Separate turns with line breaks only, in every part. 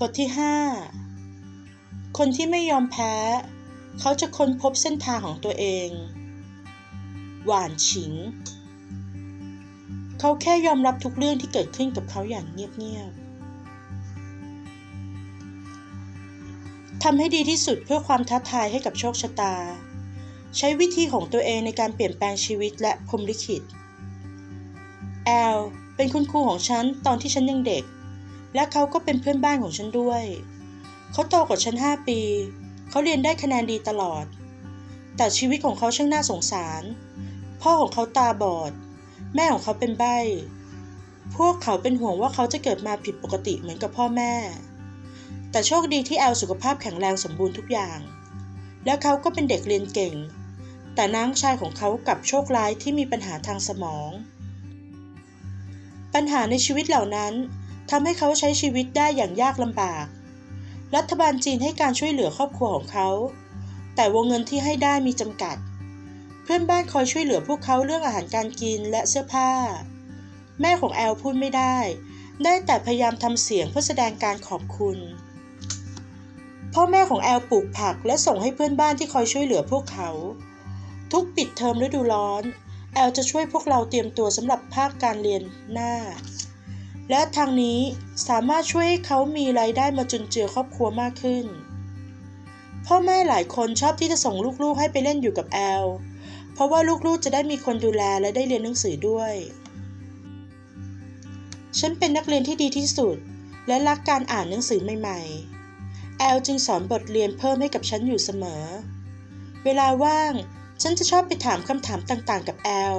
บทที่ 5 คนที่ไม่ยอมแพ้ เขาจะค้นพบเส้นทางของตัวเอง หวานฉิง เขาแค่ยอมรับทุกเรื่องที่เกิดขึ้นกับเขาอย่างเงียบๆทำให้ดีที่สุดเพื่อความท้าทายให้กับโชคชะตา ใช้วิธีของตัวเองในการเปลี่ยนแปลงชีวิตและพรมลิขิต แอล เป็นคุณครูของฉันตอนที่ฉันยังเด็ก และเขาก็เป็นเพื่อนบ้านของฉันด้วย เขาโตกว่าฉันห้าปี เขาเรียนได้คะแนนดีตลอด แต่ชีวิตของเขาช่างน่าสงสาร พ่อของเขาตาบอด แม่ของเขาเป็นใบ้ พวกเขาเป็นห่วงว่าเขาจะเกิดมาผิดปกติเหมือนกับพ่อแม่ แต่โชคดีที่แอลสุขภาพแข็งแรงสมบูรณ์ทุกอย่าง แล้วเขาก็เป็นเด็กเรียนเก่ง แต่น้องชายของเขากลับโชคร้ายที่มีปัญหาทางสมอง ปัญหาในชีวิตเหล่านั้น ทำให้เขาใช้ชีวิตได้อย่างยากลำบาก รัฐบาลจีนให้การช่วยเหลือครอบครัวของเขา แต่วงเงินที่ให้ได้มีจำกัด เพื่อนบ้านคอยช่วยเหลือพวกเขาเรื่องอาหารการกินและเสื้อผ้า แม่ของแอลพูดไม่ได้ ได้แต่พยายามทำเสียงเพื่อแสดงการขอบคุณ พ่อแม่ของแอลปลูกผักและส่งให้เพื่อนบ้านที่คอยช่วยเหลือพวกเขา ทุกปิดเทอมฤดูร้อน แอลจะช่วยพวกเราเตรียมตัวสำหรับภาคการเรียนหน้า และทางนี้สามารถช่วยให้เขามีรายได้มาจุนเจือครอบครัวมากขึ้น พ่อแม่หลายคนชอบที่จะส่งลูกๆให้ไปเล่นอยู่กับแอล เพราะว่าลูกๆจะได้มีคนดูแลและได้เรียนหนังสือด้วย ฉันเป็นนักเรียนที่ดีที่สุด และรักการอ่านหนังสือใหม่ๆ แอลจึงสอนบทเรียนเพิ่มให้กับฉันอยู่เสมอ เวลาว่างฉันจะชอบไปถามคำถามต่างๆ กับแอล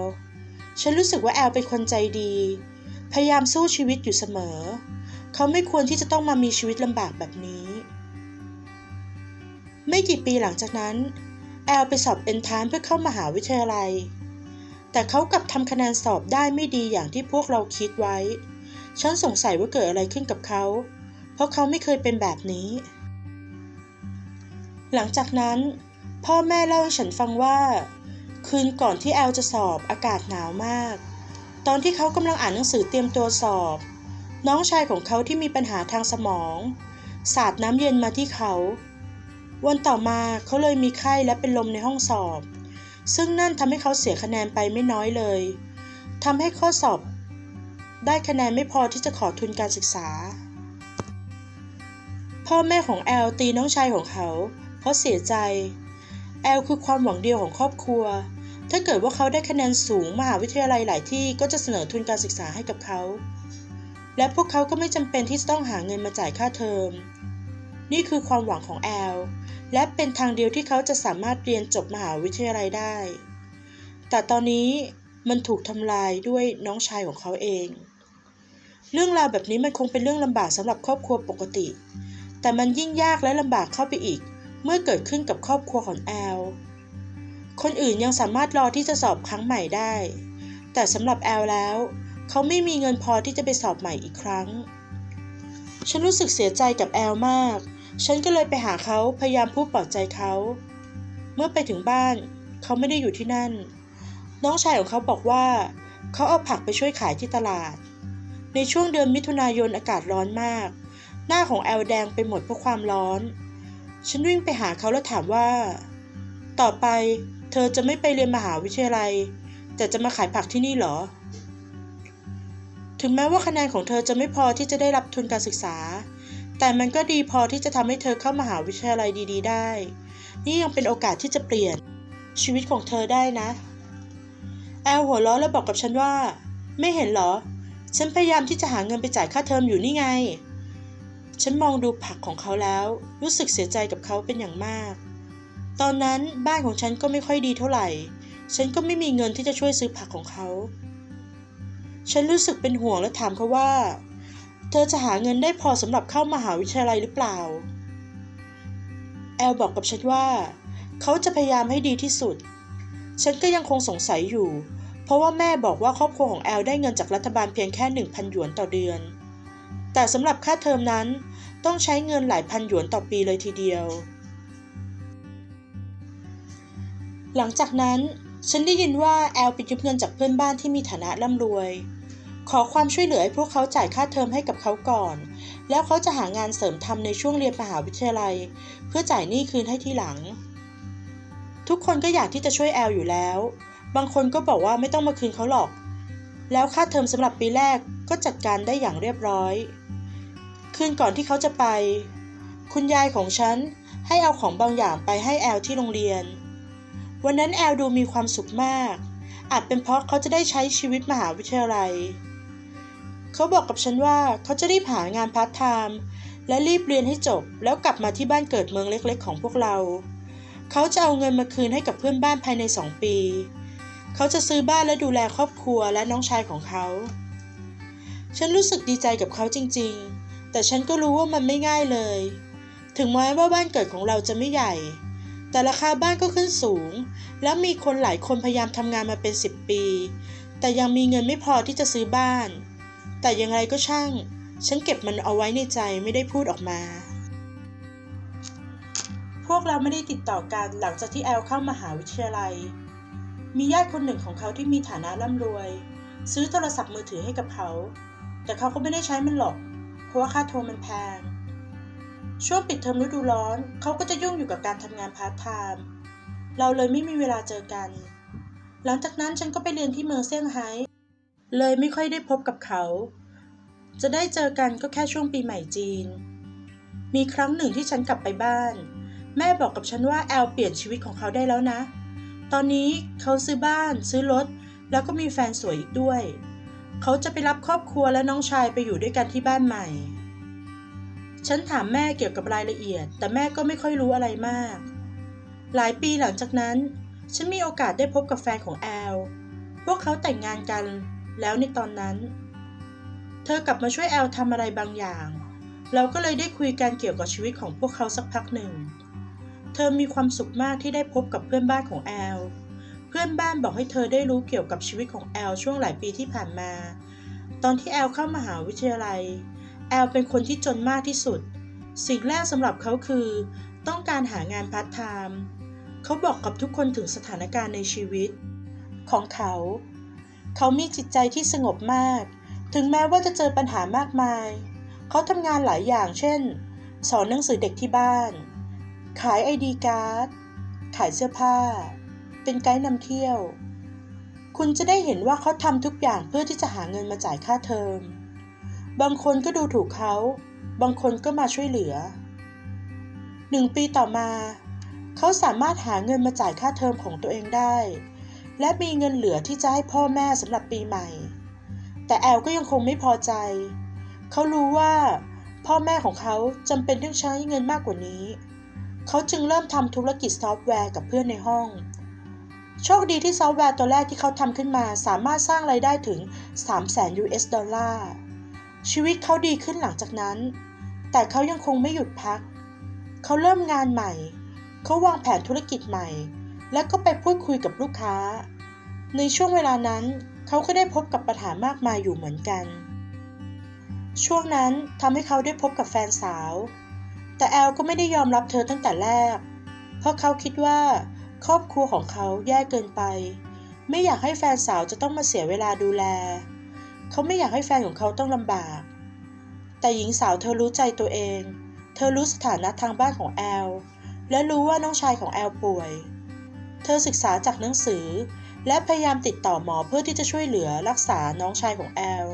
ฉันรู้สึกว่าแอลเป็นคนใจดี พยายามสู้ชีวิตอยู่เสมอ เขาไม่ควรที่จะต้องมามีชีวิตลำบากแบบนี้ ไม่กี่ปีหลังจากนั้น แอลไปสอบเอนทานซ์เพื่อเข้ามหาวิทยาลัย แต่เขากลับทำคะแนนสอบได้ไม่ดีอย่างที่พวกเราคิดไว้ ฉันสงสัยว่าเกิดอะไรขึ้นกับเขา เพราะเขาไม่เคยเป็นแบบนี้ หลังจากนั้น พ่อแม่เล่าให้ฉันฟังว่า คืนก่อนที่แอลจะสอบอากาศหนาวมาก ตอนที่เขากำลังอ่านหนังสือเตรียมตัวสอบ น้องชายของเขาที่มีปัญหาทางสมอง สาดน้ำเย็นมาที่เขา วันต่อมาเขาเลยมีไข้และเป็นลมในห้องสอบ ซึ่งนั่นทำให้เขาเสียคะแนนไปไม่น้อยเลยทำให้ข้อสอบ ได้คะแนนไม่พอที่จะขอทุนการศึกษา พ่อแม่ของแอลตีน้องชายของเขา เพราะเสียใจ แอลคือความหวังเดียวของครอบครัว ถ้าเกิดว่าเขาได้คะแนนสูงมหาวิทยาลัยหลายที่ก็จะเสนอทุนการศึกษาให้กับเขา และพวกเขาก็ไม่จำเป็นที่จะต้องหาเงินมาจ่ายค่าเทอม นี่คือความหวังของแอล และเป็นทางเดียวที่เขาจะสามารถเรียนจบมหาวิทยาลัยได้ แต่ตอนนี้มันถูกทำลายด้วยน้องชายของเขาเอง เรื่องราวแบบนี้มันคงเป็นเรื่องลำบากสำหรับครอบครัวปกติ แต่มันยิ่งยากและลำบากเข้าไปอีก เมื่อเกิดขึ้นกับครอบครัวของแอล คนอื่นยังสามารถรอที่จะสอบครั้งใหม่ได้ แต่สำหรับแอลแล้ว เขาไม่มีเงินพอที่จะไปสอบใหม่อีกครั้ง ฉันรู้สึกเสียใจกับแอลมาก ฉันก็เลยไปหาเขาพยายามพูดปลอบใจเขา เมื่อไปถึงบ้าน เขาไม่ได้อยู่ที่นั่น น้องชายของเขาบอกว่า เขาเอาผักไปช่วยขายที่ตลาด ในช่วงเดือนมิถุนายนอากาศร้อนมาก หน้าของแอลแดงไปหมดเพราะความร้อน ฉันวิ่งไปหาเขาแล้วถามว่า ต่อไป เธอจะไม่ไปเรียนมหาวิทยาลัย แต่จะมาขายผักที่นี่เหรอ ถึงแม้ว่าคะแนนของเธอจะไม่พอที่จะได้รับทุนการศึกษา แต่มันก็ดีพอที่จะทำให้เธอเข้ามหาวิทยาลัยดี ๆ ได้ นี่ยังเป็นโอกาสที่จะเปลี่ยนชีวิตของเธอได้นะ แอลหัวเราะแล้วบอกกับฉันว่า ไม่เห็นเหรอ ฉันพยายามที่จะหาเงินไปจ่ายค่าเทอมอยู่นี่ไง ฉันมองดูผักของเขาแล้ว รู้สึกเสียใจกับเขาเป็นอย่างมาก ตอนนั้นบ้านของฉันก็ไม่ค่อยดีเท่าไหร่ ฉันก็ไม่มีเงินที่จะช่วยซื้อผักของเขา ฉันรู้สึกเป็นห่วงและถามเขาว่า เธอจะหาเงินได้พอสำหรับเข้ามหาวิทยาลัยหรือเปล่า แอลบอกกับฉันว่า เขาจะพยายามให้ดีที่สุด ฉันก็ยังคงสงสัยอยู่ เพราะว่าแม่บอกว่าครอบครัวของแอลได้เงินจากรัฐบาลเพียงแค่ 1,000 หยวนต่อเดือน แต่สำหรับค่าเทอมนั้นต้องใช้เงินหลายพันหยวนต่อปีเลยทีเดียว หลังจากนั้นฉันได้ยินว่าแอลไปยืมเงินจากเพื่อนบ้านที่มีฐานะร่ำรวย ขอความช่วยเหลือให้พวกเขาจ่ายค่าเทอมให้กับเขาก่อน แล้วเขาจะหางานเสริมทำในช่วงเรียนมหาวิทยาลัย เพื่อจ่ายหนี้คืนให้ทีหลัง ทุกคนก็อยากที่จะช่วยแอลอยู่แล้ว บางคนก็บอกว่าไม่ต้องมาคืนเขาหรอก แล้วค่าเทอมสำหรับปีแรกก็จัดการได้อย่างเรียบร้อย คืนก่อนที่เขาจะไป คุณยายของฉันให้เอาของบางอย่างไปให้แอลที่โรงเรียน วันนั้นแอลดูมีความสุขมาก อาจเป็นเพราะเขาจะได้ใช้ชีวิตมหาวิทยาลัย เขาบอกกับฉันว่าเขาจะรีบหางานพาร์ทไทม์และรีบเรียนให้จบ แล้วกลับมาที่บ้านเกิดเมืองเล็กๆ ของพวกเรา เขาจะเอาเงินมาคืนให้กับเพื่อนบ้านภายในสองปี เขาจะซื้อบ้านและดูแลครอบครัวและน้องชายของเขา ฉันรู้สึกดีใจกับเขาจริงๆ แต่ฉันก็รู้ว่ามันไม่ง่ายเลย ถึงแม้ว่าบ้านเกิดของเราจะไม่ใหญ่ แต่ราคาบ้านก็ขึ้นสูง แล้วมีคนหลายคนพยายามทำงานมาเป็น 10 ปี แต่ยังมีเงินไม่พอที่จะซื้อบ้าน แต่อย่างไรก็ช่าง ฉันเก็บมันเอาไว้ในใจไม่ได้พูดออกมา พวกเราไม่ได้ติดต่อกันหลังจากที่แอลเข้ามหาวิทยาลัย มีญาติคนหนึ่งของเขาที่มีฐานะร่ำรวย ซื้อโทรศัพท์มือถือให้กับเขา แต่เขาก็ไม่ได้ใช้มันหรอก เพราะว่าค่าโทรมันแพง ช่วงปิดเทอมฤดูร้อน เขาก็จะยุ่งอยู่กับการทำงานพาร์ทไทม์เราเลยไม่มีเวลาเจอกัน หลังจากนั้นฉันก็ไปเรียนที่เมืองเซี่ยงไฮ้เลยไม่ค่อยได้พบกับเขา จะได้เจอกันก็แค่ช่วงปีใหม่จีน มีครั้งหนึ่งที่ฉันกลับไปบ้าน แม่บอกกับฉันว่าแอลเปลี่ยนชีวิตของเขาได้แล้วนะ ตอนนี้เขาซื้อบ้าน ซื้อรถ แล้วก็มีแฟนสวยอีกด้วย เขาจะไปรับครอบครัวและน้องชายไปอยู่ด้วยกันที่บ้านใหม่ ฉันถามแม่เกี่ยวกับรายละเอียด แต่แม่ก็ไม่ค่อยรู้อะไรมาก หลายปีหลังจากนั้น ฉันมีโอกาสได้พบกับแฟนของแอล พวกเขาแต่งงานกันแล้วในตอนนั้น เธอกลับมาช่วยแอลทำอะไรบางอย่าง เราก็เลยได้คุยกันเกี่ยวกับชีวิตของพวกเขาสักพักหนึ่ง เธอมีความสุขมากที่ได้พบกับเพื่อนบ้านของแอล เพื่อนบ้านบอกให้เธอได้รู้เกี่ยวกับชีวิตของแอลช่วงหลายปีที่ผ่านมา ตอนที่แอลเข้ามหาวิทยาลัย แอลเป็นคนที่จนมากที่สุด สิ่งแรกสำหรับเขาคือ ต้องการหางานพาร์ทไทม์เขาบอกกับทุกคนถึงสถานการณ์ในชีวิต ของเขา เขามีจิตใจที่สงบมาก ถึงแม้ว่าจะเจอปัญหามากมาย เขาทำงานหลายอย่างเช่น สอนหนังสือเด็กที่บ้าน ขายไอดีการ์ด ขายเสื้อผ้า เป็นไกด์นำเที่ยว คุณจะได้เห็นว่าเขาทำทุกอย่างเพื่อที่จะหาเงินมาจ่ายค่าเทอม บางคนก็ดูถูกเขา บางคนก็มาช่วยเหลือ หนึ่งปีต่อมา เขาสามารถหาเงินมาจ่ายค่าเทอมของตัวเองได้ และมีเงินเหลือที่จะให้พ่อแม่สำหรับปีใหม่ แต่แอลก็ยังคงไม่พอใจ เขารู้ว่า พ่อแม่ของเขาจำเป็นต้องใช้เงินมากกว่านี้ เขาจึงเริ่มทำธุรกิจซอฟต์แวร์กับเพื่อนในห้องโชคดีที่ซอฟต์แวร์ตัวแรกที่เขาทำขึ้นมาสามารถสร้างไรายได้ถึง 300,000 US ดอลลาร์ ชีวิตเขาดีขึ้นหลังจากนั้น แต่เขายังคงไม่หยุดพัก เขาเริ่มงานใหม่ เขาวางแผนธุรกิจใหม่ และก็ไปพูดคุยกับลูกค้า ในช่วงเวลานั้น เขาก็ได้พบกับปัญหามากมายอยู่เหมือนกัน ช่วงนั้นทำให้เขาได้พบกับแฟนสาว แต่แอลก็ไม่ได้ยอมรับเธอตั้งแต่แรก เพราะเขาคิดว่า ครอบครัวของเขาแย่เกินไป ไม่อยากให้แฟนสาวจะต้องมาเสียเวลาดูแล เขาไม่อยากให้แฟนของเขาต้องลำบาก แต่หญิงสาวเธอรู้ใจตัวเอง เธอรู้สถานะทางบ้านของแอล และรู้ว่าน้องชายของแอลป่วย เธอศึกษาจากหนังสือ และพยายามติดต่อหมอเพื่อที่จะช่วยเหลือรักษาน้องชายของแอล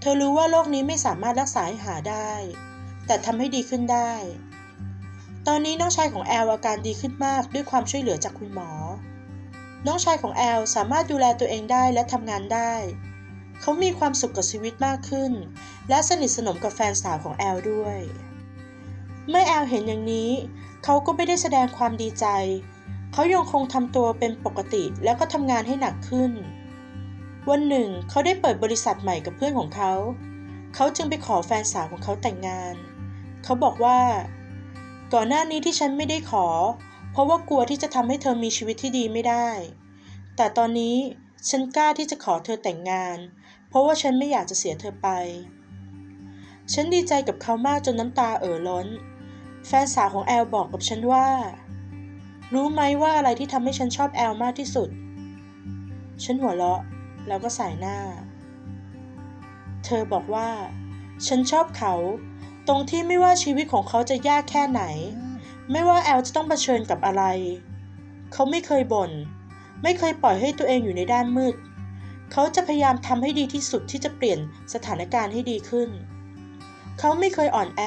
เธอรู้ว่าโรคนี้ไม่สามารถรักษาให้หาได้ แต่ทำให้ดีขึ้นได้ ตอนนี้น้องชายของแอลอาการดีขึ้นมากด้วยความช่วยเหลือจากคุณหมอ น้องชายของแอลสามารถดูแลตัวเองได้และทำงานได้ เขามีความสุขกับชีวิตมากขึ้น และสนิทสนมกับแฟนสาวของแอลด้วย เมื่อแอลเห็นอย่างนี้ เขาก็ไม่ได้แสดงความดีใจ เขายังคงทำตัวเป็นปกติแล้วก็ทำงานให้หนักขึ้น วันหนึ่งเขาได้เปิดบริษัทใหม่กับเพื่อนของเขา เขาจึงไปขอแฟนสาวของเขาแต่งงาน เขาบอกว่า ก่อนหน้านี้ที่ฉันไม่ได้ขอ เพราะว่ากลัวที่จะทำให้เธอมีชีวิตที่ดีไม่ได้ แต่ตอนนี้ฉันกล้าที่จะขอเธอแต่งงาน เพราะว่าฉันไม่อยากจะเสียเธอไป ฉันดีใจกับเขามากจนน้ำตาเอ่อล้น แฟนสาวของแอลบอกกับฉันว่า รู้ไหมว่าอะไรที่ทำให้ฉันชอบแอลมากที่สุด ฉันหัวเราะ แล้วก็สายหน้า เธอบอกว่า ฉันชอบเขา ตรงที่ไม่ว่าชีวิตของเขาจะยากแค่ไหน ไม่ว่าแอลจะต้องเผชิญกับอะไร เขาไม่เคยบน่น ไม่เคยปล่อยให้ตัวเองอยู่ในด้านมืด เขาจะพยายามทำให้ดีที่สุดที่จะเปลี่ยนสถานการณ์ให้ดีขึ้น เขาไม่เคยอ่อนแอ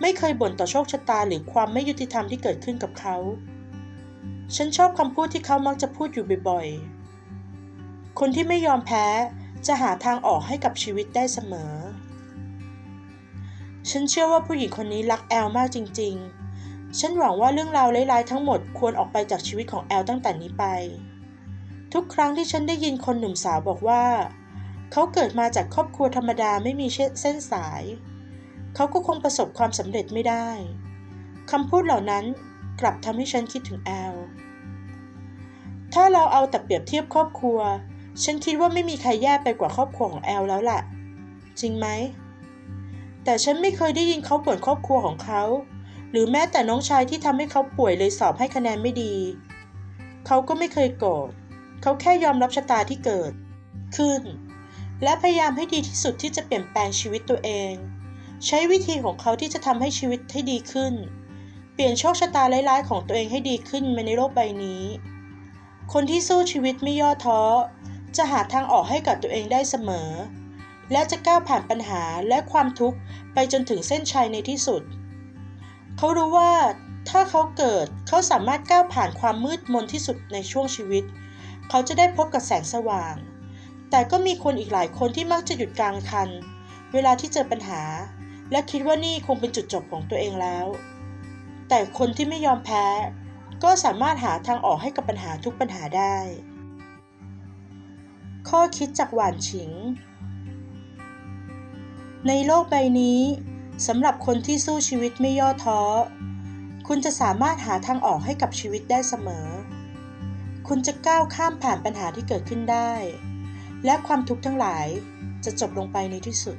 ไม่เคยบ่นต่อโชคชะตาหรือความไม่ยุติธรรมที่เกิดขึ้นกับเขา ฉันชอบคำพูดที่เขามักจะพูดอยู่บ่อยๆ คนที่ไม่ยอมแพ้จะหาทางออกให้กับชีวิตได้เสมอ ฉันเชื่อว่าผู้หญิงคนนี้รักแอลมากจริง ๆ ฉันหวังว่าเรื่องราวร้ายๆทั้งหมดควรออกไปจากชีวิตของแอลตั้งแต่นี้ไป ทุกครั้งที่ฉันได้ยินคนหนุ่มสาวบอกว่า เขาเกิดมาจากครอบครัวธรรมดาไม่มีเส้นสาย เขาก็คงประสบความสำเร็จไม่ได้คำพูดเหล่านั้นกลับทำให้ฉันคิดถึงแอล ถ้าเราเอาแต่เปรียบเทียบครอบครัว ฉันคิดว่าไม่มีใครแย่ไปกว่าครอบครัวของแอลแล้วล่ะ จริงไหม แต่ฉันไม่เคยได้ยินเขาบ่นครอบครัวของเขา หรือแม้แต่น้องชายที่ทำให้เขาป่วยเลยสอบให้คะแนนไม่ดี เขาก็ไม่เคยโกรธ เขาแค่ยอมรับชะตาที่เกิด ขึ้น และพยายามให้ดีที่สุดที่จะเปลี่ยนแปลงชีวิตตัวเอง ใช้วิธีของเขาที่จะทำให้ชีวิตให้ดีขึ้น เปลี่ยนโชคชะตาร้ายๆ ของตัวเองให้ดีขึ้นมาในโลกใบนี้ คนที่สู้ชีวิตไม่ย่อท้อ จะหาทางออกให้กับตัวเองได้เสมอ และจะก้าวผ่านปัญหาและความทุกข์ไปจนถึงเส้นชัยในที่สุด เขารู้ว่าถ้าเขาเกิดเขาสามารถก้าวผ่านความมืดมนที่สุดในช่วงชีวิต เขาจะได้พบกับแสงสว่าง แต่ก็มีคนอีกหลายคนที่มักจะหยุดกลางคัน เวลาที่เจอปัญหา และคิดว่านี่คงเป็นจุดจบของตัวเองแล้ว แต่คนที่ไม่ยอมแพ้ ก็สามารถหาทางออกให้กับปัญหาทุกปัญหาได้ ข้อคิดจากหวานฉิง ในโลกใบนี้สำหรับคนที่สู้ชีวิตไม่ย่อท้อ คุณจะสามารถหาทางออกให้กับชีวิตได้เสมอ คุณจะก้าวข้ามผ่านปัญหาที่เกิดขึ้นได้ และความทุกข์ทั้งหลายจะจบลงไปในที่สุด